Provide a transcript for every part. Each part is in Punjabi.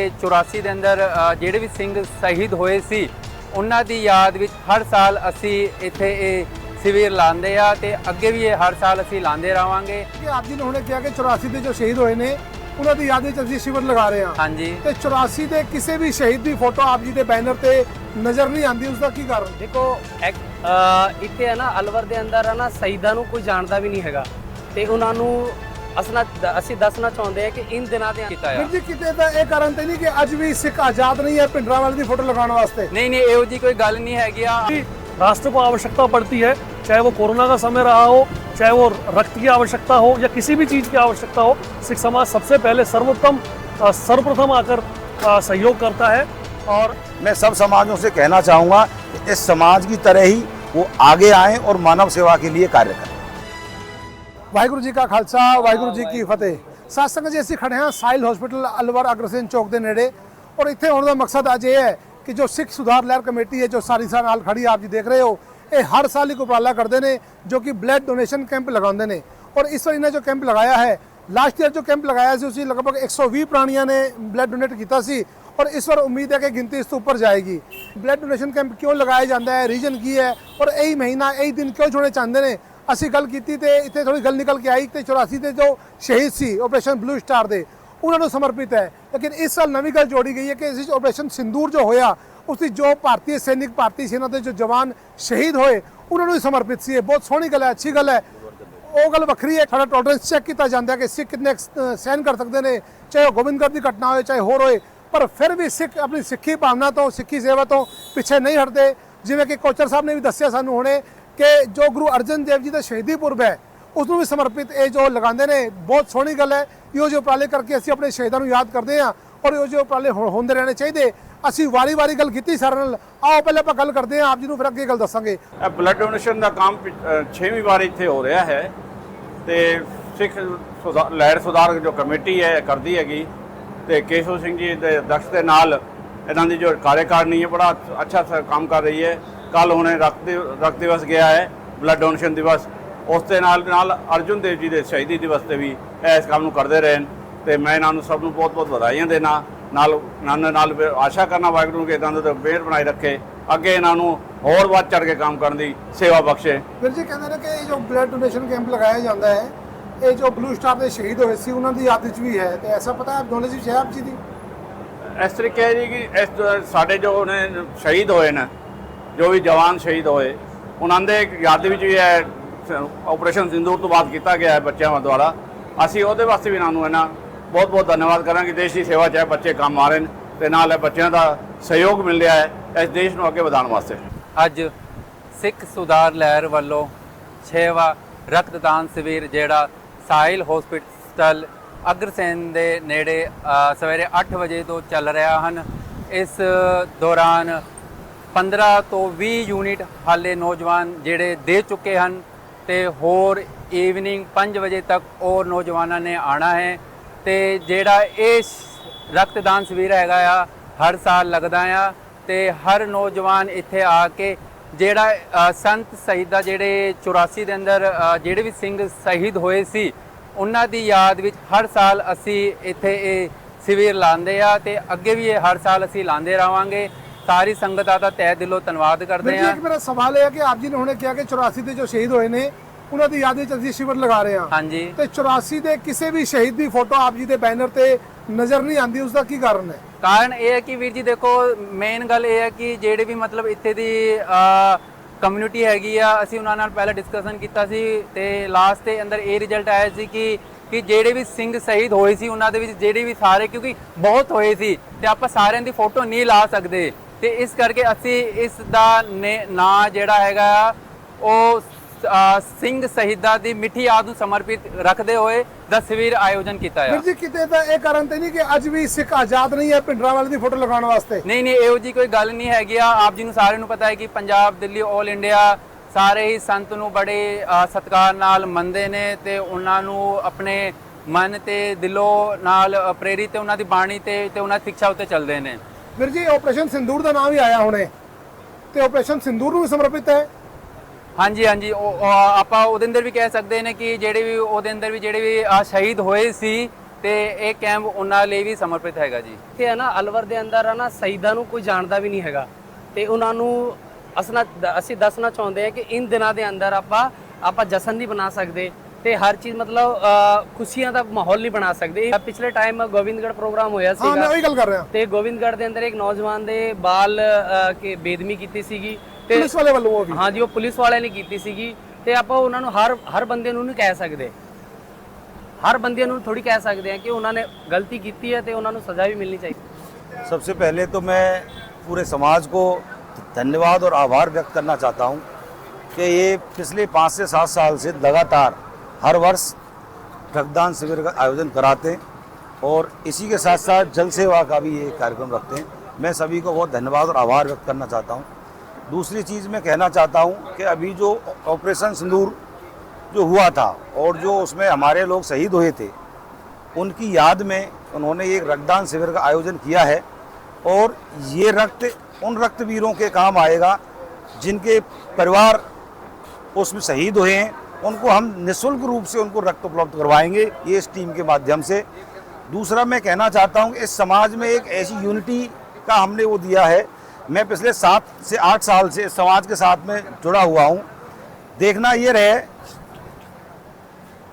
ਤੇ 84 ਦੇ ਅੰਦਰ ਜਿਹੜੇ ਵੀ ਸਿੰਘ ਸ਼ਹੀਦ ਹੋਏ ਸੀ ਉਹਨਾਂ ਦੀ ਯਾਦ ਵਿੱਚ ਹਰ ਸਾਲ ਅਸੀਂ ਇੱਥੇ ਇਹ ਸਿਵਿਰ ਲਾਉਂਦੇ ਆ ਤੇ ਅੱਗੇ ਵੀ ਇਹ ਹਰ ਸਾਲ ਅਸੀਂ ਲਾਉਂਦੇ ਰਵਾਂਗੇ ਕਿ ਆਪ ਜੀ ਨੇ ਹੁਣੇ ਕਿਹਾ ਕਿ 84 ਦੇ ਜੋ ਸ਼ਹੀਦ ਹੋਏ ਨੇ ਉਹਨਾਂ ਦੀ ਯਾਦ ਵਿੱਚ ਅਸੀਂ ਸ਼ਿਵਰ ਲਗਾ ਰਹੇ ਹਾਂ। ਹਾਂਜੀ। ਤੇ 84 ਦੇ ਕਿਸੇ ਵੀ ਸ਼ਹੀਦ ਦੀ ਫੋਟੋ ਆਪ ਜੀ ਦੇ ਬੈਨਰ ਤੇ ਨਜ਼ਰ ਨਹੀਂ ਆਉਂਦੀ ਉਸ ਦਾ ਕੀ ਕਾਰਨ? ਦੇਖੋ ਇੱਥੇ ਹੈ ਨਾ ਅਲਵਰ ਦੇ ਅੰਦਰ ਹੈ ਨਾ ਸ਼ਹੀਦਾਂ ਨੂੰ ਕੋਈ ਜਾਣਦਾ ਵੀ ਨਹੀਂ ਹੈਗਾ। ਤੇ ਉਹਨਾਂ ਨੂੰ ਅਸਨਾ ਅਸੀਂ ਦੱਸਣਾ ਚਾਹੁੰਦੇ ਹਾਂ ਕਿ ਇਨ ਦਿਨਾਂ ਦੇ ਕੀਤਾ ਵੀਰ ਆ ਜੀ ਕਿਤੇ ਤਾਂ ਇਹ ਕਾਰਨ ਤੇ ਨਹੀਂ ਕਿ ਅੱਜ ਵੀ ਸਿੱਖ ਆਜ਼ਾਦ ਨਹੀਂ ਹੈ ਭਿੰਡਰਾਂ ਵਾਲੇ ਦੀ ਫੋਟੋ ਲਗਾਉਣ ਵਾਸਤੇ ਨਹੀਂ ਨਹੀਂ ਇਹੋ ਜੀ ਕੋਈ ਗੱਲ ਨਹੀਂ ਹੈਗੀ ਆ राष्ट्र को आवश्यकता पड़ती है चाहे वो कोरोना का समय रहा हो चाहे वो रक्त की आवश्यकता हो या किसी भी चीज़ की आवश्यकता हो सिख समाज सबसे पहले सर्वोत्तम अ, सर्वप्रथम आकर अ, सहयोग करता है और मैं सब समाजों से कहना चाहूँगा कि इस समाज की तरह ही वो आगे आएं और मानव सेवा के लिए कार्य करें ਵਾਹਿਗੁਰੂ ਜੀ ਕਾ ਖਾਲਸਾ ਵਾਹਿਗੁਰੂ ਜੀ ਕੀ ਫਤਿਹ। ਸਾਧ ਸੰਗਤ ਜੀ ਅਸੀਂ ਖੜੇ ਹਾਂ ਸਾਇਲ ਹਸਪੀਟਲ ਅਲਵਰ ਅਗਰਸੈਨ ਚੌਕ ਦੇ ਨੇੜੇ। ਔਰ ਇੱਥੇ ਆਉਣ ਦਾ ਮਕਸਦ ਅੱਜ ਇਹ ਹੈ ਕਿ ਜੋ ਸਿੱਖ ਸੁਧਾਰ ਲਹਿਰ ਕਮੇਟੀ ਹੈ ਜੋ ਸਾਰੀ ਸਾਲ ਨਾਲ ਖੜੀ ਆਪ ਜੀ ਦੇਖ ਰਹੇ ਹੋ ਇਹ ਹਰ ਸਾਲ ਇੱਕ ਉਪਰਾਲਾ ਕਰਦੇ ਨੇ ਜੋ ਕਿ ਬਲੱਡ ਡੋਨੇਸ਼ਨ ਕੈਂਪ ਲਗਾਉਂਦੇ ਨੇ। ਔਰ ਇਸ ਵਾਰ ਇਹਨਾਂ ਜੋ ਕੈਂਪ ਲਗਾਇਆ ਹੈ ਲਾਸਟ ਈਅਰ ਜੋ ਕੈਂਪ ਲਗਾਇਆ ਸੀ ਉਸੇ ਲਗਭਗ 120 ਪ੍ਰਾਣੀਆਂ ਨੇ ਬਲੱਡ ਡੋਨੇਟ ਕੀਤਾ ਸੀ। ਔਰ ਇਸ ਵਾਰ ਉਮੀਦ ਹੈ ਕਿ ਗਿਣਤੀ ਇਸ ਤੋਂ ਉੱਪਰ ਜਾਏਗੀ। ਬਲੱਡ ਡੋਨੇਸ਼ਨ ਕੈਂਪ ਕਿਉਂ ਲਗਾਇਆ ਜਾਂਦਾ ਹੈ ਰੀਜਨ ਕੀ ਹੈ? ਔਰ ਇਹੀ ਮਹੀਨਾ ਇਹੀ ਦਿਨ ਕਿਉਂ ਛੋੜੇ ਚਾਹੁੰਦੇ ਨੇ? ਅਸੀਂ ਗੱਲ ਕੀਤੀ ਤੇ ਇੱਥੇ ਥੋੜੀ ਗੱਲ ਨਿਕਲ ਕੇ ਆਈ ਤੇ 84 ਦੇ ਜੋ ਸ਼ਹੀਦ ਸੀ ਆਪਰੇਸ਼ਨ ਬਲੂ ਸਟਾਰ ਦੇ ਉਹਨਾਂ ਨੂੰ ਸਮਰਪਿਤ ਹੈ। ਲੇਕਿਨ ਇਸ ਸਾਲ ਨਵੀਂ ਗੱਲ ਜੋੜੀ ਗਈ ਹੈ ਕਿ ਇਸ ਵਿੱਚ ਆਪਰੇਸ਼ਨ ਸਿੰਦੂਰ ਜੋ ਹੋਇਆ ਉਸ ਦੀ ਜੋ ਭਾਰਤੀ ਸੈਨਿਕ ਭਾਰਤੀ ਸੈਨਾ ਦੇ ਜੋ ਜਵਾਨ ਸ਼ਹੀਦ ਹੋਏ ਉਹਨਾਂ ਨੂੰ ਸਮਰਪਿਤ ਸੀ ਇਹ। ਬਹੁਤ ਸੋਹਣੀ ਗੱਲ ਹੈ ਅੱਛੀ ਗੱਲ ਹੈ। ਉਹ ਗੱਲ ਵੱਖਰੀ ਹੈ ਸਾਡਾ ਟੋਲਰੈਂਸ ਚੈੱਕ ਕੀਤਾ ਜਾਂਦਾ ਕਿ ਸਿੱਖ ਕਿੰਨੇ ਅਹ, ਸਹਿਨ ਕਰ ਸਕਦੇ ਨੇ ਚਾਹੇ ਉਹ ਗੋਬਿੰਦਗੜ੍ਹ ਦੀ ਘਟਨਾ ਹੋਏ ਚਾਹੇ ਹੋਰ ਹੋਏ ਪਰ ਫਿਰ ਵੀ ਸਿੱਖ ਆਪਣੀ ਸਿੱਖੀ ਭਾਵਨਾ ਤੋਂ ਸਿੱਖੀ ਸੇਵਾ ਤੋਂ ਪਿੱਛੇ ਨਹੀਂ ਹਟਦੇ। ਜਿਵੇਂ ਕਿ ਕੋਚਰ ਸਾਹਿਬ ਨੇ ਵੀ ਦੱਸਿਆ ਸਾਨੂੰ ਹੁਣੇ ਕਿ ਜੋ ਗੁਰੂ ਅਰਜਨ ਦੇਵ ਜੀ ਦਾ ਸ਼ਹੀਦੀ ਪੁਰਬ ਹੈ, ਉਸ ਨੂੰ ਵੀ ਸਮਰਪਿਤ ਇਹ ਜੋ ਲਗਾਉਂਦੇ ਨੇ, ਬਹੁਤ ਸੋਹਣੀ ਗੱਲ ਹੈ। ਇਹੋ ਜਿਹੇ ਉਪਰਾਲੇ ਕਰਕੇ ਅਸੀਂ ਆਪਣੇ ਸ਼ਹੀਦਾਂ ਨੂੰ ਯਾਦ ਕਰਦੇ ਹਾਂ ਔਰ ਇਹੋ ਜਿਹੇ ਉਪਰਾਲੇ ਹੋ- ਹੁੰਦੇ ਰਹਿਣੇ ਚਾਹੀਦੇ। ਅਸੀਂ ਵਾਰੀ-ਵਾਰੀ ਗੱਲ ਕੀਤੀ ਸਾਰਿਆਂ ਨਾਲ। ਆਓ ਪਹਿਲੇ ਆਪਾਂ ਗੱਲ ਕਰਦੇ ਹਾਂ, ਆਪ ਜੀ ਨੂੰ ਫਿਰ ਅੱਗੇ ਗੱਲ ਦੱਸਾਂਗੇ। ਇਹ ਬਲੱਡ ਡੋਨੇਸ਼ਨ ਦਾ ਕੰਮ 6ਵੀਂ ਵਾਰ ਇੱਥੇ ਹੋ ਰਿਹਾ ਹੈ। ਤੇ ਸਿੱਖ ਸੁਧਾ- ਲਹਿਰ ਸੁਧਾਰ ਜੋ ਕਮੇਟੀ ਹੈ, ਇਹ ਕਰਦੀ ਹੈਗੀ। ਤੇ ਕੇਸ਼ਵ ਸਿੰਘ ਜੀ ਦੇ ਦਕਸ਼ ਦੇ ਨਾਲ ਇਹਨਾਂ ਦੀ ਜੋ ਕਾਰਜਕਾਰਨੀ ਹੈ, ਬੜਾ ਅੱਛਾ ਕੰਮ ਕਰ ਰਹੀ ਹੈ। ਕੱਲ ਹੁਣੇ ਰਕਤ ਰਕਤ ਦਿਵਸ ਗਿਆ ਹੈ ਬਲੱਡ ਡੋਨੇਸ਼ਨ ਦਿਵਸ। ਉਸ ਦੇ ਨਾਲ ਨਾਲ ਅਰਜੁਨ ਦੇਵ ਜੀ ਦੇ ਸ਼ਹੀਦੀ ਦਿਵਸ ਤੇ ਵੀ ਇਸ ਕੰਮ ਨੂੰ ਕਰਦੇ ਰਹੇ ਨੇ ਤੇ ਮੈਂ ਇਹਨਾਂ ਨੂੰ ਸਭ ਨੂੰ ਬਹੁਤ ਬਹੁਤ ਵਧਾਈਆਂ ਦੇਣਾ। ਨਾਲ ਨਾਲ ਨਾਲ ਫਿਰ ਆਸ਼ਾ ਕਰਨਾ ਵਾਹਿਗੁਰੂ ਕਿ ਇਦਾਂ ਦੇ ਮਿਹਰ ਬਣਾਈ ਰੱਖੇ। ਅੱਗੇ ਇਹਨਾਂ ਨੂੰ ਹੋਰ ਵੱਧ ਚੜ ਕੇ ਕੰਮ ਕਰਨ ਦੀ ਸੇਵਾ ਬਖਸ਼ੇ। ਵੀਰ ਜੀ ਕਹਿੰਦੇ ਨੇ ਕਿ ਇਹ ਜੋ ਬਲੱਡ ਡੋਨੇਸ਼ਨ ਕੈਂਪ ਲਗਾਇਆ ਜਾਂਦਾ ਹੈ ਇਹ ਜੋ ਬਲੂ ਸਟਾਰ ਦੇ ਸ਼ਹੀਦ ਹੋਏ ਸੀ ਉਹਨਾਂ ਦੀ ਯਾਦ ਵਿੱਚ ਵੀ ਹੈ। ਤੇ ਐਸਾ ਪਤਾ ਹੈ ਨੌਲੇਜ ਆਪ ਜੀ ਦੀ? ਇਸ ਤਰੀਕੇ ਜੀ ਕਿ ਇਸ ਸਾਡੇ ਜੋ ਨੇ ਸ਼ਹੀਦ ਹੋਏ ਨੇ ਜੋ ਵੀ ਜਵਾਨ ਸ਼ਹੀਦ ਹੋਏ, ਉਹਨਾਂ ਦੇ ਯਾਦ ਵਿੱਚ ਵੀ ਹੈ ਆਪਰੇਸ਼ਨ ਸਿੰਦੂਰ ਤੋਂ ਬਾਅਦ ਕੀਤਾ ਗਿਆ ਹੈ ਬੱਚਿਆਂ ਦੁਆਰਾ। ਅਸੀਂ ਉਹਦੇ ਵਾਸਤੇ ਵੀ ਇਹਨਾਂ ਨੂੰ ਇਹਨਾਂ ਬਹੁਤ ਬਹੁਤ ਧੰਨਵਾਦ ਕਰਾਂਗੇ। ਦੇਸ਼ ਦੀ ਸੇਵਾ 'ਚ ਇਹ ਬੱਚੇ ਕੰਮ ਆ ਰਹੇ ਨੇ ਤੇ ਨਾਲ ਇਹ ਬੱਚਿਆਂ ਦਾ ਸਹਿਯੋਗ ਮਿਲ ਰਿਹਾ ਹੈ, ਇਸ ਦੇਸ਼ ਨੂੰ ਅੱਗੇ ਵਧਾਉਣ ਵਾਸਤੇ। ਅੱਜ ਸਿੱਖ ਸੁਧਾਰ ਲਹਿਰ ਵੱਲੋਂ 6ਵਾਂ ਰਕਤਦਾਨ ଶିਵਿਰ ਜਿਹੜਾ ਸਾਹਿਲ ਹਸਪੀਟਲ ਅਗਰਸੈਨ ਦੇ ਨੇੜੇ ਸਵੇਰੇ 8 ਵਜੇ ਤੋਂ ਚੱਲ ਰਿਹਾ ਹਨ। ਇਸ ਦੌਰਾਨ 15 ਤੋਂ 20 ਯੂਨਿਟ ਹਾਲੇ ਨੌਜਵਾਨ ਜਿਹੜੇ ਦੇ ਚੁੱਕੇ ਹਨ ਤੇ ਹੋਰ ਈਵਨਿੰਗ 5 ਵਜੇ ਤੱਕ ਹੋਰ ਨੌਜਵਾਨਾਂ ਨੇ ਆਣਾ ਹੈ ਤੇ ਜਿਹੜਾ ਇਹ ਰਕਤਦਾਨ ଶିਵਿਰ ਹੈਗਾ ਆ, ਹਰ ਸਾਲ ਲੱਗਦਾ ਆ ਤੇ ਹਰ ਨੌਜਵਾਨ ਇੱਥੇ ਆ ਕੇ ਜਿਹੜਾ ਸੰਤ ਸ਼ਹੀਦਾਂ ਜਿਹੜੇ 84 ਦੇ ਅੰਦਰ ਜਿਹੜੇ ਵੀ ਸਿੰਘ ਸ਼ਹੀਦ ਹੋਏ ਸੀ, ਉਹਨਾਂ ਦੀ ਯਾਦ ਵਿੱਚ ਹਰ ਸਾਲ ਅਸੀਂ ਇੱਥੇ ਇਹ ਸਿਵਿਰ ਲਾਉਂਦੇ ਆ ਤੇ ਅੱਗੇ ਵੀ ਇਹ ਹਰ ਸਾਲ ਅਸੀਂ ਲਾਉਂਦੇ ਰਵਾਂਗੇ ਸਾਰੀ ਸੰਗਤਾਂ ਦਾ ਤਹਿ ਦਿਲੋਂ ਧੰਨਵਾਦ ਕਰਦੇ ਜੀ ਆ ਇੱਕ ਮੇਰਾ ਸਵਾਲ ਇਹ ਹੈ ਕਿ ਆਪ ਜੀ ਨੇ ਹੁਣੇ ਕਿਹਾ ਕਿ 84 ਦੇ ਜੋ ਸ਼ਹੀਦ ਹੋਏ ਨੇ ਉਹਨਾਂ ਦੀ ਯਾਦ ਵਿੱਚ ਅਸੀਂ ਸ਼ਿਵਰ ਲਗਾ ਰਹੇ ਹਾਂ। ਹਾਂਜੀ। ਤੇ 84 ਦੇ ਕਿਸੇ ਵੀ ਸ਼ਹੀਦ ਦੀ ਫੋਟੋ ਆਪ ਜੀ ਦੇ ਬੈਨਰ ਤੇ ਨਜ਼ਰ ਨਹੀਂ ਆਉਂਦੀ ਉਸ ਦਾ ਕੀ ਕਾਰਨ ਹੈ? ਕਾਰਨ ਇਹ ਹੈ ਕਿ ਵੀਰ ਜੀ ਦੇਖੋ ਮੇਨ ਗੱਲ ਇਹ ਹੈ ਕਿ ਜਿਹੜੇ ਵੀ ਮਤਲਬ ਇੱਥੇ ਦੀ ਕਮਿਊਨਿਟੀ ਹੈਗੀ ਆ ਅਸੀਂ ਉਹਨਾਂ ਨਾਲ ਪਹਿਲਾਂ ਡਿਸਕਸ਼ਨ ਕੀਤਾ ਸੀ ਤੇ ਲਾਸਟ ਤੇ ਅੰਦਰ ਇਹ ਰਿਜ਼ਲਟ ਆਇਆ ਸੀ ਕਿ ਕਿ ਜਿਹੜੇ ਵੀ ਸਿੰਘ ਸ਼ਹੀਦ ਹੋਏ ਸੀ ਉਹਨਾਂ ਦੇ ਵਿੱਚ ਜਿਹੜੇ ਵੀ ਸਾਰੇ ਕਿਉਂਕਿ ਬਹੁਤ ਹੋਏ ਸੀ ਤੇ ਆਪਾਂ ਸਾਰਿਆਂ ਦੀ ਫੋਟੋ ਨਹੀਂ ਲਾ ਸਕਦੇ। ਤੇ ਇਸ ਕਰਕੇ ਅਸੀਂ ਇਸ ਦਾ ਨਾਂ ਜਿਹੜਾ ਹੈਗਾ ਉਹ ਸਿੰਘ ਸ਼ਹੀਦਾਂ ਦੀ ਮਿੱਠੀ ਯਾਦ ਨੂੰ ਸਮਰਪਿਤ ਰੱਖਦੇ ਹੋਏ ਦਸਵੀਰ ਆਯੋਜਨ ਕੀਤਾ ਹੈ ਜੀ ਕਿਤੇ ਤਾਂ ਇਹ ਕਾਰਨ ਤੇ ਨਹੀਂ ਕਿ ਅੱਜ ਵੀ ਸਿੱਖ ਆਜ਼ਾਦ ਨਹੀਂ ਹੈ ਭਿੰਡਰਾਂ ਵਾਲੇ ਦੀ ਫੋਟੋ ਲਗਾਉਣ ਵਾਸਤੇ? ਨਹੀਂ ਨਹੀਂ ਇਹੋ ਜੀ ਕੋਈ ਗੱਲ ਨਹੀਂ ਹੈਗੀ ਆ। ਆਪ ਜੀ ਨੂੰ ਸਾਰਿਆਂ ਨੂੰ ਪਤਾ ਹੈ ਕਿ ਪੰਜਾਬ ਦਿੱਲੀ 올 ਇੰਡੀਆ ਸਾਰੇ ਹੀ ਸੰਤ ਨੂੰ ਬੜੇ ਸਤਿਕਾਰ ਨਾਲ ਮੰਨਦੇ ਨੇ ਤੇ ਉਹਨਾਂ ਨੂੰ ਆਪਣੇ ਮਨ ਤੇ ਦਿਲੋਂ ਨਾਲ ਪ੍ਰੇਰਿਤ ਤੇ ਉਹਨਾਂ ਦੀ ਬਾਣੀ ਤੇ ਤੇ ਉਹਨਾਂ ਦੀ ਸਿੱਖਿਆ ਉੱਤੇ ਚੱਲਦੇ ਨੇ। ਵੀਰ ਜੀ ਆਪਰੇਸ਼ਨ ਸਿੰਦੂਰ ਦਾ ਨਾਮ ਵੀ ਆਇਆ ਹੁਣੇ। ਤੇ ਆਪਰੇਸ਼ਨ ਸਿੰਦੂਰ ਨੂੰ ਸਮਰਪਿਤ ਹੈ? ਹਾਂਜੀ ਹਾਂਜੀ। ਉਹ ਆਪਾਂ ਉਹਦੇ ਅੰਦਰ ਵੀ ਕਹਿ ਸਕਦੇ ਨੇ ਕਿ ਜਿਹੜੇ ਵੀ ਉਹਦੇ ਅੰਦਰ ਵੀ ਜਿਹੜੇ ਵੀ ਸ਼ਹੀਦ ਹੋਏ ਸੀ ਤੇ ਇਹ ਕੈਂਪ ਉਹਨਾਂ ਲਈ ਵੀ ਸਮਰਪਿਤ ਹੈਗਾ ਜੀ। ਇੱਥੇ ਹੈ ਨਾ ਅਲਵਰ ਦੇ ਅੰਦਰ ਹੈ ਨਾ ਸ਼ਹੀਦਾਂ ਨੂੰ ਕੋਈ ਜਾਣਦਾ ਵੀ ਨਹੀਂ ਹੈਗਾ। ਤੇ ਉਹਨਾਂ ਨੂੰ ਅਸਨਾ ਅਸੀਂ ਦੱਸਣਾ ਚਾਹੁੰਦੇ ਹਾਂ ਕਿ ਇਨ ਦਿਨਾਂ ਦੇ ਅੰਦਰ ਆਪਾਂ ਆਪਾਂ ਜਸ਼ਨ ਨਹੀਂ ਬਣਾ ਸਕਦੇ। ਤੇ ਹਰ ਚੀਜ਼ ਮਤਲਬ ਅ, ਖੁਸ਼ੀਆਂ ਦਾ ਮਾਹੌਲ ਨਹੀਂ ਬਣਾ ਸਕਦੇ ਪਿਛਲੇ ਟਾਈਮ ਗੋਬਿੰਦਗੜ੍ਹ ਪ੍ਰੋਗਰਾਮ ਹੋਇਆ ਹਾਂ ਮੈਂ ਸੀਗਾ ਉਹੀ ਗੱਲ ਕਰ ਰਿਹਾ ਤੇ ਗੋਬਿੰਦਗੜ੍ਹ ਦੇ ਅੰਦਰ ਇੱਕ ਨੌਜਵਾਨ ਦੇ ਬਾਲ ਅ, ਕੇ ਬੇਦਮੀ ਕੀਤੀ ਸੀਗੀ ਤੇ ਪੁਲਿਸ ਵਾਲੇ ਵੱਲੋਂ ਉਹ ਵੀ ਹਾਂਜੀ ਉਹ ਪੁਲਿਸ ਵਾਲਿਆਂ ਨੇ ਕੀਤੀ ਸੀਗੀ ਤੇ ਆਪਾਂ ਉਹਨਾਂ ਨੂੰ ਹਰ ਹਰ ਬੰਦੇ ਨੂੰ ਨਹੀਂ ਕਹਿ ਸਕਦੇ ਹਰ ਬੰਦੇ ਨੂੰ ਥੋੜੀ ਕਹਿ ਸਕਦੇ ਆ ਕਿ ਉਹਨਾਂ ਨੇ ਗਲਤੀ ਕੀਤੀ ਹੈ ਤੇ ਉਹਨਾਂ ਨੂੰ ਸਜ਼ਾ ਵੀ ਮਿਲਣੀ ਚਾਹੀਦੀ सबसे पहले तो मैं पूरे समाज को धन्यवाद और आभार व्यक्त करना चाहता हूँ कि ये पिछले पाँच से सात साल से लगातार हर वर्ष रक्तदान शिविर का आयोजन कराते हैं और इसी के साथ साथ जल सेवा का भी ये कार्यक्रम रखते हैं। मैं सभी को बहुत धन्यवाद और आभार व्यक्त करना चाहता हूँ। दूसरी चीज़ मैं कहना चाहता हूँ कि अभी जो ऑपरेशन सिंदूर जो हुआ था और जो उसमें हमारे लोग शहीद हुए थे, उनकी याद में उन्होंने एक रक्तदान शिविर का आयोजन किया है और ये रक्त उन रक्तवीरों के काम आएगा जिनके परिवार उसमें शहीद हुए हैं। उनको हम निःशुल्क रूप से उनको रक्त उपलब्ध करवाएँगे ये इस टीम के माध्यम से। दूसरा मैं कहना चाहता हूँ, इस समाज में एक ऐसी यूनिटी का हमने वो दिया है। मैं पिछले सात से आठ साल से समाज के साथ में जुड़ा हुआ हूँ। देखना ये रहे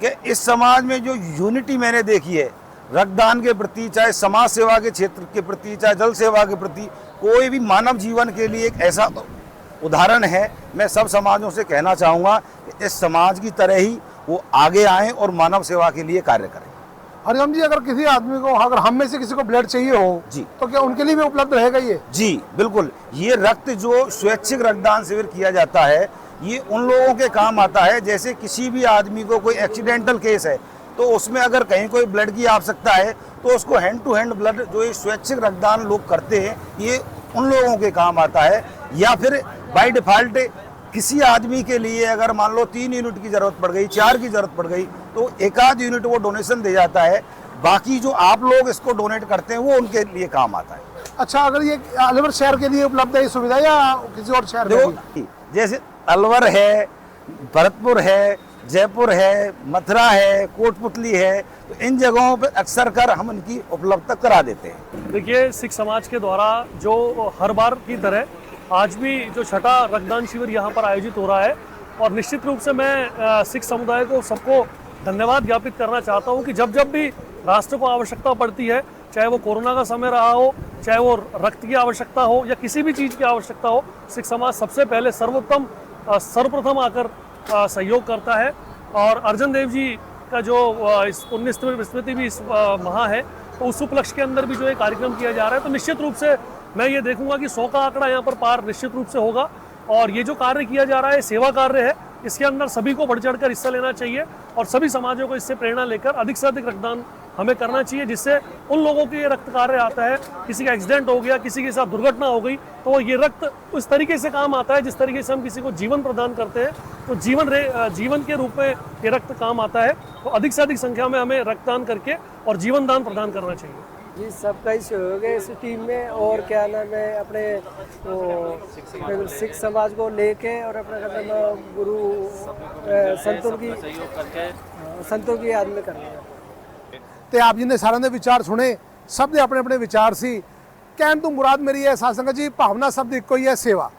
कि इस समाज में जो यूनिटी मैंने देखी है, रक्तदान के प्रति, चाहे समाज सेवा के क्षेत्र के प्रति, चाहे जल सेवा के प्रति, कोई भी मानव जीवन के लिए एक ऐसा उदाहरण है। मैं सब समाजों से कहना चाहूँगा कि इस समाज की तरह ही वो आगे आएँ और मानव सेवा के लिए कार्य करें। हरिओम जी अगर किसी आदमी को अगर हम में से किसी को ब्लड चाहिए हो जी। तो क्या उनके लिए भी उपलब्ध रहेगा ये? जी बिल्कुल। ये रक्त जो स्वैच्छिक रक्तदान शिविर किया जाता है ये उन लोगों के काम आता है। जैसे किसी भी आदमी को कोई एक्सीडेंटल केस है तो उसमें अगर कहीं कोई ब्लड की आवश्यकता है तो उसको हैंड टू हैंड ब्लड जो ये स्वैच्छिक रक्तदान लोग करते हैं ये उन लोगों के काम आता है। या फिर बाय डिफ़ॉल्ट किसी आदमी के लिए अगर मान लो तीन यूनिट की ज़रूरत पड़ गई चार की ज़रूरत पड़ गई तो एक आध यूनिट वो डोनेशन दे जाता है। बाकी जो आप लोग इसको डोनेट करते हैं वो उनके लिए काम आता है। अच्छा अगर ये अलवर शहर के लिए उपलब्ध है ये सुविधा या किसी और शहर में देखो जैसे अलवर है भरतपुर है जयपुर है मथुरा है कोटपुतली है तो इन जगहों पर अक्सर कर हम इनकी उपलब्धता करा देते हैं। देखिए सिख समाज के द्वारा जो हर बार की तरह आज भी जो छठा रक्तदान शिविर यहाँ पर आयोजित हो रहा है और निश्चित रूप से मैं सिख समुदाय को सबको धन्यवाद ज्ञापित करना चाहता हूँ कि जब जब भी राष्ट्र को आवश्यकता पड़ती है, चाहे वो कोरोना का समय रहा हो, चाहे वो रक्त की आवश्यकता हो या किसी भी चीज़ की आवश्यकता हो, सिख समाज सबसे पहले सर्वोत्तम सर्वप्रथम आकर सहयोग करता है। और अर्जन देव जी का जो इस उन्नीस स्मृति भी इस माह है तो उस उपलक्ष्य के अंदर भी जो ये कार्यक्रम किया जा रहा है तो निश्चित रूप से मैं ये देखूँगा कि सौ का आंकड़ा यहाँ पर पार निश्चित रूप से होगा और ये जो कार्य किया जा रहा है सेवा कार्य है, इसके अंदर सभी को बढ़ चढ़कर हिस्सा लेना चाहिए और सभी समाजों को इससे प्रेरणा लेकर अधिक से अधिक रक्तदान हमें करना चाहिए, जिससे उन लोगों के ये रक्त कार्य आता है, किसी का एक्सीडेंट हो गया, किसी के साथ दुर्घटना हो गई तो ये रक्त उस तरीके से काम आता है जिस तरीके से हम किसी को जीवन प्रदान करते हैं तो जीवन रे जीवन के रूप में ये रक्त काम आता है तो अधिक से अधिक संख्या में हमें रक्तदान करके और जीवन दान प्रदान करना चाहिए। जी सबका ही सहयोग है इस टीम में और क्या नाम है अपने वो सिख समाज को लेके और अपने क्या नाम है, गुरु अ, संतों की हाँ, संतों की याद में करना है ਤੇ ਆਪ ਜੀ ਨੇ ਸਾਰਿਆਂ ਦੇ ਵਿਚਾਰ ਸੁਣੇ ਸਭ ਦੇ ਆਪਣੇ ਆਪਣੇ ਵਿਚਾਰ ਸੀ ਕਹਿਣ ਤੋਂ ਮੁਰਾਦ ਮੇਰੀ ਹੈ ਸਾਧ ਸੰਗਤ ਜੀ ਭਾਵਨਾ ਸਭ ਦੀ ਇੱਕੋ ਹੀ ਹੈ ਸੇਵਾ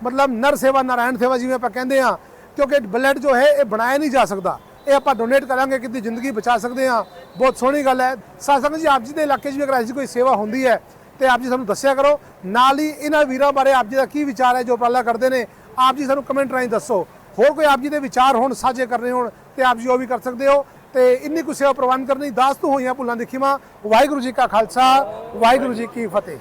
ਮਤਲਬ ਨਰ ਸੇਵਾ ਨਾਰਾਇਣ ਸੇਵਾ ਜਿਵੇਂ ਆਪਾਂ ਕਹਿੰਦੇ ਆ ਕਿਉਂਕਿ ਬਲੱਡ ਜੋ ਹੈ ਇਹ ਬਣਾਇਆ ਨਹੀਂ ਜਾ ਸਕਦਾ ਇਹ ਆਪਾਂ ਡੋਨੇਟ ਕਰਾਂਗੇ ਕਿਤੇ ਜ਼ਿੰਦਗੀ ਬਚਾ ਸਕਦੇ ਆ ਬਹੁਤ ਸੋਹਣੀ ਗੱਲ ਹੈ। ਸਾਧ ਸੰਗਤ ਜੀ, ਆਪ ਜੀ ਦੇ ਇਲਾਕੇ 'ਚ ਵੀ ਅਗਰ ਐਸੀ ਕੋਈ ਸੇਵਾ ਹੁੰਦੀ ਹੈ, ਤੇ ਆਪ ਜੀ ਸਾਨੂੰ ਦੱਸਿਆ ਕਰੋ। ਨਾਲ ਹੀ ਇਹਨਾਂ ਵੀਰਾਂ ਬਾਰੇ ਆਪ ਜੀ ਦਾ ਕੀ ਵਿਚਾਰ ਹੈ, ਜੋ ਉਪਰਾਲਾ ਕਰਦੇ ਨੇ, ਆਪ ਜੀ ਸਾਨੂੰ ਕਮੈਂਟ ਰਾਹੀਂ ਦੱਸੋ। ਹੋਰ ਕੋਈ ਆਪ ਜੀ ਦੇ ਵਿਚਾਰ ਹੋਣ, ਸਾਂਝੇ ਕਰਨੇ ਹੋਣ, ਤੇ ਆਪ ਜੀ ਉਹ ਵੀ ਕਰ ਸਕਦੇ ਹੋ। ਤੇ ਇੰਨੀ ਕੁ ਸੇਵਾ ਪ੍ਰਵਾਨ ਕਰਨੀ, ਦਾਸ ਤੋਂ ਹੋਈਆਂ ਭੁੱਲਾਂ ਦੀ ਖਿਮਾ ਵਾਹਿਗੁਰੂ ਜੀ ਕਾ ਖਾਲਸਾ, ਵਾਹਿਗੁਰੂ ਜੀ ਕੀ ਫਤਿਹ।